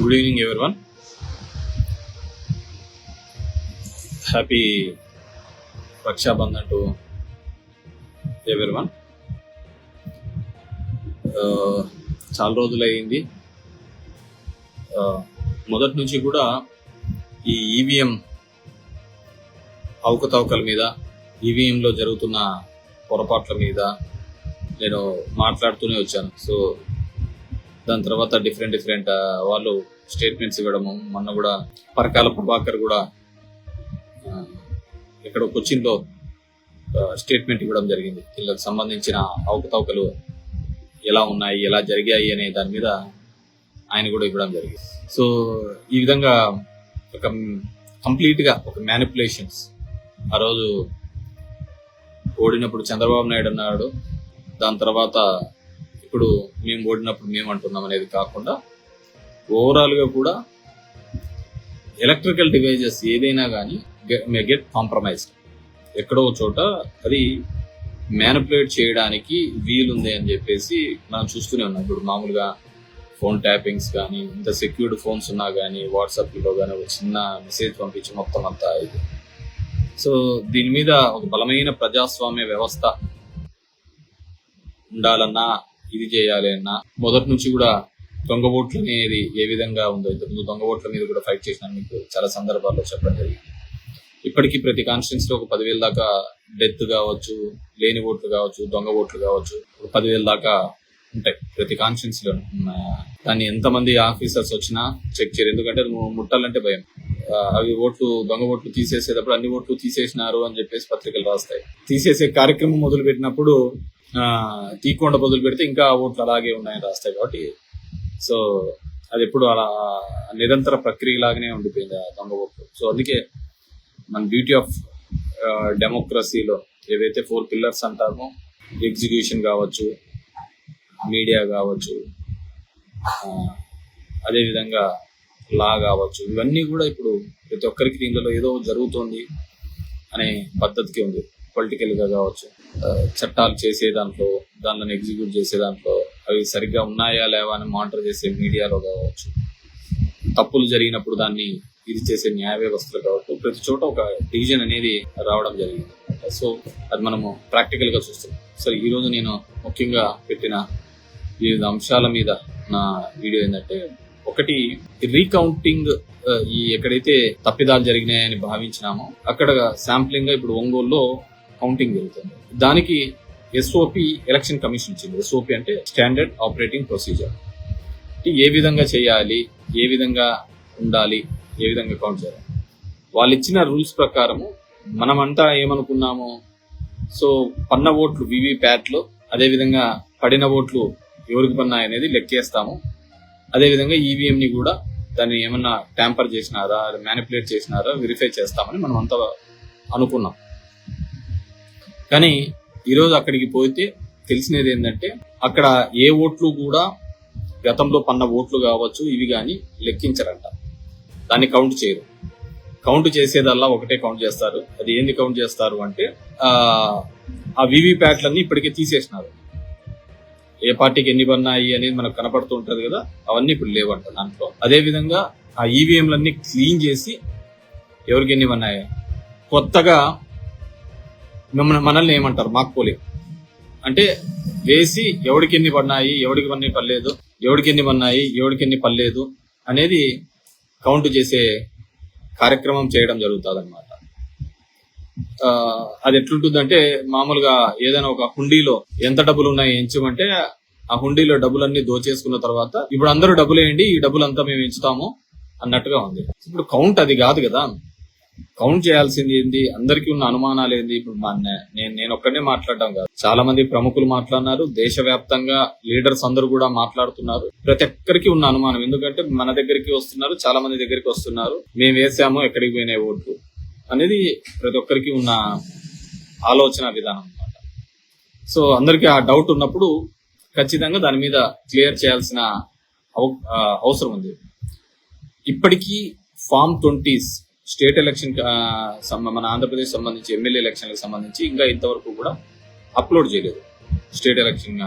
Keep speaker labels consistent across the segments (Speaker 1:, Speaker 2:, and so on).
Speaker 1: Good evening everyone happy Rakshabandhan to everyone చాలా రోజులు అయింది uh, మొదటి నుంచి కూడా ఈ ఈవీఎం అవకతవకల మీద ఈవీఎంలో జరుగుతున్న పొరపాట్ల మీద నేను మాట్లాడుతూనే వచ్చాను. సో దాని తర్వాత డిఫరెంట్ డిఫరెంట్ వాళ్ళు స్టేట్మెంట్స్ ఇవ్వడము. మొన్న కూడా పరకాల ప్రభాకర్ కూడా ఇక్కడ కొచ్చిన్లో స్టేట్మెంట్ ఇవ్వడం జరిగింది. వీళ్ళకి సంబంధించిన అవకతవకలు ఎలా ఉన్నాయి ఎలా జరిగాయి అనే దాని మీద ఆయన కూడా ఇవ్వడం జరిగింది. సో ఈ విధంగా ఒక కంప్లీట్గా ఒక మ్యానిపులేషన్స్ ఆ రోజు ఓడినప్పుడు చంద్రబాబు నాయుడు అన్నాడు. దాని తర్వాత ఇప్పుడు మేము ఓడినప్పుడు మేము అంటున్నాం అనేది కాకుండా ఓవరాల్గా కూడా ఎలక్ట్రికల్ డివైజెస్ ఏదైనా కానీ మే గెట్ కాంప్రమైజ్డ్. ఎక్కడో చోట అది మ్యానిపులేట్ చేయడానికి వీలుంది అని చెప్పేసి మనం చూస్తూనే ఉన్నాం. ఇప్పుడు మామూలుగా ఫోన్ ట్యాపింగ్స్ కానీ ఇంత సెక్యూర్డ్ ఫోన్స్ ఉన్నా కానీ వాట్సాప్లో కానీ ఒక చిన్న మెసేజ్ పంపించి మొత్తం అంతా ఇది. సో దీని మీద ఒక బలమైన ప్రజాస్వామ్య వ్యవస్థ ఉండాలన్నా ఇది చేయాలి అన్న మొదటి నుంచి కూడా దొంగ ఓట్లు అనేది ఏ విధంగా ఉందో ఇంతకుముందు దొంగ ఓట్ల మీద కూడా ఫైట్ చేసిన మీకు చాలా సందర్భాల్లో చెప్పడం జరిగింది. ఇప్పటికీ ప్రతి కాన్స్టిట్యూన్స్లో ఒక పదివేల దాకా డెత్ కావచ్చు లేని ఓట్లు కావచ్చు దొంగ ఓట్లు కావచ్చు ఒక పదివేల దాకా ఉంటాయి ప్రతి కాన్స్టిట్యూన్స్లో దాన్ని ఎంతమంది ఆఫీసర్స్ వచ్చినా చెక్ చేయరు. ఎందుకంటే ముట్టాలంటే భయం. అవి ఓట్లు దొంగ ఓట్లు తీసేసేటప్పుడు అన్ని ఓట్లు తీసేసినారు అని చెప్పేసి పత్రికలు రాస్తాయి. తీసేసే కార్యక్రమం మొదలు పెట్టినప్పుడు తీయకుండా బదులు పెడితే ఇంకా ఓట్లు అలాగే ఉన్నాయని రాస్తాయి కాబట్టి సో అది ఎప్పుడు అలా నిరంతర ప్రక్రియ లాగానే ఉండిపోయింది ఆ దొంగ ఓట్లు. సో అందుకే మన బ్యూటీ ఆఫ్ డెమోక్రసీలో ఏవైతే ఫోర్ పిల్లర్స్ అంటామో ఎగ్జిక్యూషన్ కావచ్చు మీడియా కావచ్చు అదేవిధంగా లా కావచ్చు ఇవన్నీ కూడా ఇప్పుడు ప్రతి ఒక్కరికి దీనిలో ఏదో జరుగుతోంది అనే పద్ధతికి ఉంది. పొలిటికల్గా కావచ్చు చట్టాలు చేసే దాంట్లో దానిని ఎగ్జిక్యూట్ చేసే దాంట్లో అవి సరిగ్గా ఉన్నాయా లేవా అని మానిటర్ చేసే మీడియాలో కావచ్చు తప్పులు జరిగినప్పుడు దాన్ని ఇది చేసే న్యాయ వ్యవస్థలు కావచ్చు ప్రతి చోట ఒక డివిజన్ అనేది రావడం జరిగింది. సో అది మనము ప్రాక్టికల్గా చూస్తున్నాం. సో ఈరోజు నేను ముఖ్యంగా పెట్టిన వివిధ అంశాల మీద నా వీడియో ఏంటంటే ఒకటి రీకౌంటింగ్ ఈ ఎక్కడైతే తప్పిదాలు జరిగినాయని భావించినామో అక్కడ శాంప్లింగ్గా ఇప్పుడు ఒంగోలులో కౌంటింగ్ జరుగుతుంది దానికి ఎస్ఓపి ఎలక్షన్ కమిషన్ ఇచ్చింది. ఎస్ఓపి అంటే స్టాండర్డ్ ఆపరేటింగ్ ప్రొసీజర్ ఏ విధంగా చేయాలి ఏ విధంగా ఉండాలి ఏ విధంగా కౌంట్ చేయాలి. వాళ్ళు ఇచ్చిన రూల్స్ ప్రకారము మనమంతా ఏమనుకున్నాము? సో పన్న ఓట్లు వివి ప్యాట్లో అదేవిధంగా పడిన ఓట్లు ఎవరికి పన్నాయి అనేది లెక్కేస్తాము. అదేవిధంగా ఈవీఎంని కూడా దాన్ని ఏమన్నా ట్యాంపర్ చేసినారా మ్యానిపులేట్ చేసినారా వెరిఫై చేస్తామని మనం అంతా అనుకున్నాం. కానీ ఈరోజు అక్కడికి పోతే తెలిసినది ఏంటంటే అక్కడ ఏ ఓట్లు కూడా గతంలో పన్న ఓట్లు కావచ్చు ఇవి కానీ లెక్కించరంట. దాన్ని కౌంట్ చేయరు. కౌంట్ చేసేదల్లా ఒకటే కౌంట్ చేస్తారు. అది ఏంది కౌంట్ చేస్తారు అంటే ఆ ఆ వివి ప్యాట్లన్నీ ఇప్పటికే తీసేసినారు. ఏ పార్టీకి ఎన్ని పన్నాయి అనేది మనకు కనపడుతూ ఉంటది కదా అవన్నీ ఇప్పుడు లేవంట దాంట్లో. అదే విధంగా ఆ ఈవీఎంలన్నీ క్లీన్ చేసి ఎవరికి ఎన్ని పన్నాయి? కొత్తగా మిమ్మల్ని మనల్ని ఏమంటారు? మాకు పోలింగ్ అంటే వేసి ఎవడికి ఎన్ని పడినాయి ఎవడికి ఎన్ని పర్లేదు ఎవడికి ఎన్ని పడినాయి ఎవడికి ఎన్ని పర్లేదు అనేది కౌంట్ చేసే కార్యక్రమం చేయడం జరుగుతుంది అనమాట అది ఎట్లుంటుందంటే మామూలుగా ఏదైనా ఒక హుండీలో ఎంత డబ్బులు ఉన్నాయి ఎంచమంటే ఆ హుండీలో డబ్బులన్నీ దోచేసుకున్న తర్వాత ఇప్పుడు అందరూ డబ్బులు వేయండి ఈ డబ్బులంతా మేము ఎంచుతాము అన్నట్టుగా ఉంది. ఇప్పుడు కౌంట్ అది కాదు కదా. కౌంట్ చేయాల్సింది ఏంది? అందరికీ ఉన్న అనుమానాలు ఏంది? ఇప్పుడు మా నేను నేను ఒక్కనే మాట్లాడడం కాదు. చాలా మంది ప్రముఖులు మాట్లాడినారు. దేశవ్యాప్తంగా లీడర్స్ అందరూ కూడా మాట్లాడుతున్నారు. ప్రతి ఒక్కరికి ఉన్న అనుమానం. ఎందుకంటే మన దగ్గరికి వస్తున్నారు చాలా మంది దగ్గరికి వస్తున్నారు. మేము వేసాము ఎక్కడికి పోయినాయి ఓట్లు. అనేది ప్రతి ఒక్కరికి ఉన్న ఆలోచన విధానం అన్నమాట. సో అందరికీ ఆ డౌట్ ఉన్నప్పుడు ఖచ్చితంగా దాని మీద క్లియర్ చేయాల్సిన అవ- అవసరం ఉంది. ఇప్పటికీ ఫామ్ ట్వంటీస్ స్టేట్ ఎలక్షన్ మన ఆంధ్రప్రదేశ్ సంబంధించి ఎమ్మెల్యే ఎలక్షన్లకు సంబంధించి ఇంకా ఇంతవరకు కూడా అప్లోడ్ చేయలేదు. స్టేట్ ఎలక్షన్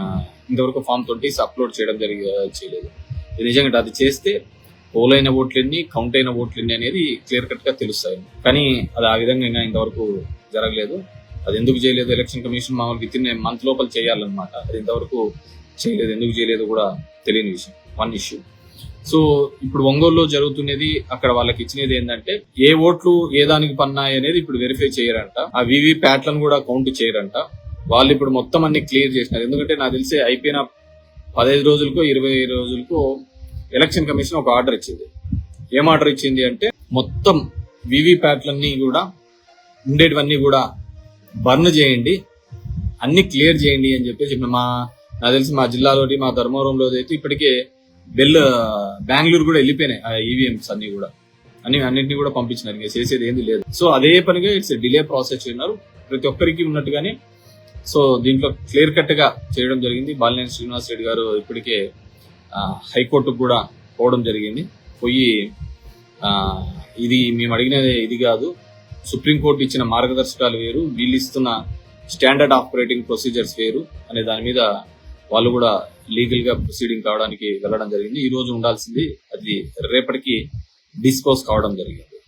Speaker 1: ఇంతవరకు ఫామ్ ట్వంటీస్ అప్లోడ్ చేయడం జరిగి చేయలేదు. నిజంగా అది చేస్తే పోల్ అయిన ఓట్లు కౌంట్ అయిన ఓట్లన్నీ అనేది క్లియర్ కట్గా తెలుస్తాయి. కానీ అది ఆ విధంగా ఇంకా ఇంతవరకు జరగలేదు. అది ఎందుకు చేయలేదు? ఎలక్షన్ కమిషన్ మామూలు విత్ ఇన్ మంత్ లోపల చేయాలన్నమాట. అది ఇంతవరకు చేయలేదు. ఎందుకు చేయలేదు కూడా తెలియని విషయం. వన్ ఇష్యూ సో ఇప్పుడు ఒంగోలులో జరుగుతున్నది అక్కడ వాళ్ళకి ఇచ్చినది ఏంటంటే ఏ ఓట్లు ఏ దానికి పన్నాయి అనేది ఇప్పుడు వెరిఫై చేయరంట. ఆ వివి ప్యాట్లను కూడా కౌంట్ చేయరంట. వాళ్ళు ఇప్పుడు మొత్తం అన్ని క్లియర్ చేసినారు. ఎందుకంటే నాకు తెలిసి అయిపోయిన పదహైదు రోజులకో ఇరవై రోజులకో ఎలక్షన్ కమిషన్ ఒక ఆర్డర్ ఇచ్చింది. ఏం ఆర్డర్ ఇచ్చింది అంటే మొత్తం వివి ప్యాట్లన్నీ కూడా ఉండేటివన్నీ కూడా బర్న్ చేయండి. అన్ని క్లియర్ చేయండి అని చెప్పేసి మా నాకు తెలిసి మా జిల్లాలోని మా ధర్మవరంలో అయితే ఇప్పటికే బెల్ బెంగళూరు కూడా వెళ్ళిపోయినాయి ఆ ఈవీఎంస్ అన్ని కూడా. అన్ని అన్నింటినీ కూడా పంపించినారు ఇంకా చేసేది ఏంది లేదు. సో అదే పనిగా ఇట్స్ డిలే ప్రాసెస్ ఉన్నారు ప్రతి ఒక్కరికి ఉన్నట్టుగానే సో దీంట్లో క్లియర్ కట్గా చేయడం జరిగింది. బాలినేని శ్రీనివాస్ రెడ్డి గారు ఇప్పటికే హైకోర్టుకు కూడా పోవడం జరిగింది. పోయి ఇది మేము అడిగినది ఇది కాదు. సుప్రీంకోర్టు ఇచ్చిన మార్గదర్శకాలు వేరు వీళ్ళు ఇస్తున్న స్టాండర్డ్ ఆపరేటింగ్ ప్రొసీజర్స్ వేరు అనే దాని మీద వాళ్ళు కూడా లీగల్గా ప్రొసీడింగ్ కావడానికి వెళ్ళడం జరిగింది. ఈ రోజు ఉండాల్సింది అది రేపటికి డిస్పోజ్ కావడం జరిగింది.